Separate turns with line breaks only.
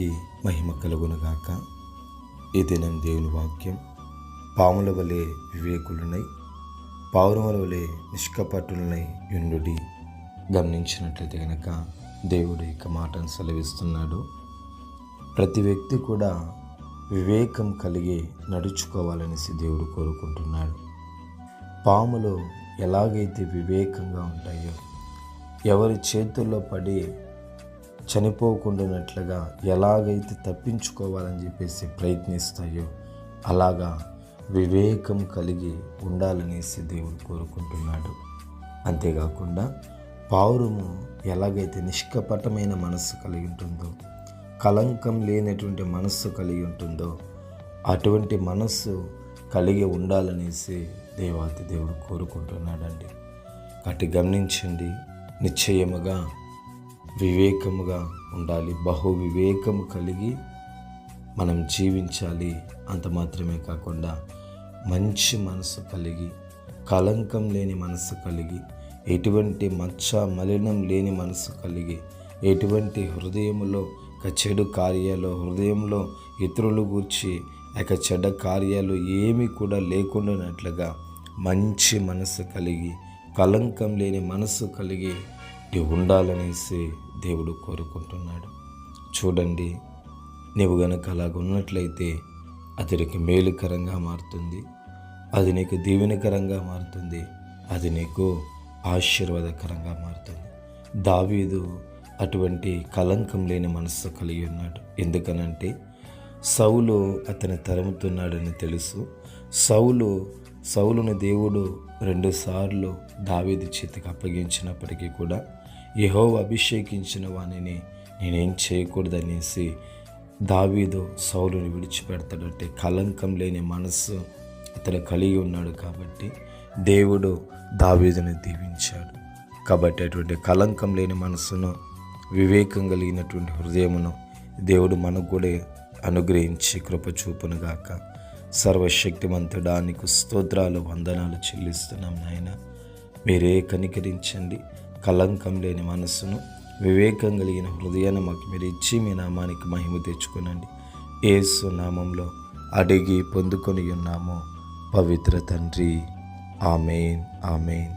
నామానికి మహిమ కలుగునుగాక. ఏదైనా దేవుని వాక్యం పాముల వలె వివేకులనై పౌరముల వలె నిష్కపట్టులనై యుండుడి గమనించినట్లయితే కనుక దేవుడు యొక్క మాటను సెలవిస్తున్నాడు. ప్రతి వ్యక్తి కూడా వివేకం కలిగి నడుచుకోవాలనేసి దేవుడు కోరుకుంటున్నాడు. పాములు ఎలాగైతే వివేకంగా ఉంటాయో ఎవరి చేతుల్లో పడి చనిపోకుండానట్లుగా ఎలాగైతే తప్పించుకోవాలని చెప్పేసి ప్రయత్నిస్తాయో అలాగా వివేకం కలిగి ఉండాలనేసి దేవుడు కోరుకుంటున్నాడు. అంతేకాకుండా పావురము ఎలాగైతే నిష్కపటమైన మనస్సు కలిగి ఉంటుందో కలంకం లేనటువంటి మనస్సు కలిగి ఉంటుందో అటువంటి మనస్సు కలిగి ఉండాలనేసి దేవాతి దేవుడు కోరుకుంటున్నాడండి. కాబట్టి గమనించండి నిశ్చయముగా వివేకముగా ఉండాలి. బహు వివేకము కలిగి మనం జీవించాలి అంత మాత్రమే కాకుండా మంచి మనసు కలిగి కలంకం లేని మనసు కలిగి ఎటువంటి మచ్చ మలినం లేని మనసు కలిగి ఎటువంటి హృదయంలో ఒక చెడు కార్యాలు హృదయంలో ఇతరులు గూర్చి యొక్క చెడ్డ కార్యాలు ఏమీ కూడా లేకుండానట్లుగా మంచి మనసు కలిగి కలంకం లేని మనసు కలిగి నీవు ఉండాలనేసి దేవుడు కోరుకుంటున్నాడు. చూడండి నీవు గనక ఉన్నట్లయితే అది నీకు మేలుకరంగా మారుతుంది. అది నీకు దీవెనకరంగా మారుతుంది. అది నీకు ఆశీర్వాదకరంగా మారుతుంది. దావీదు అటువంటి కలంకం లేని మనస్సు కలిగి ఉన్నాడు. ఎందుకనంటే సౌలు అతని తరుముతున్నాడని తెలుసు. సౌలు సౌలును దేవుడు రెండుసార్లు దావీదు చేతికి అప్పగించినప్పటికీ కూడా యహో అభిషేకించిన వాణిని నేనేం చేయకూడదనేసి దావీదు సౌలుని విడిచిపెడతాడంటే కలంకం లేని మనస్సు అతను కలిగి ఉన్నాడు కాబట్టి దేవుడు దావీదుని దీవించాడు. కాబట్టి అటువంటి కలంకం లేని మనస్సును వివేకం కలిగినటువంటి హృదయమును దేవుడు మనకు కూడా అనుగ్రహించి కృప చూపునుగాక. సర్వశక్తిమంతుడా నీకు స్తోత్రాలు వందనాలు చెల్లిస్తున్నాం నాయన. మీరే కనికరించండి. కలంకం లేని మనస్సును వివేకం కలిగిన హృదయాన్ని మాకు మీరు ఇచ్చి మీ నామానికి మహిమ తెచ్చుకునండి. ఏసు నామంలో అడిగి పొందుకొని ఉన్నాము. పవిత్ర తండ్రి. Amen amen.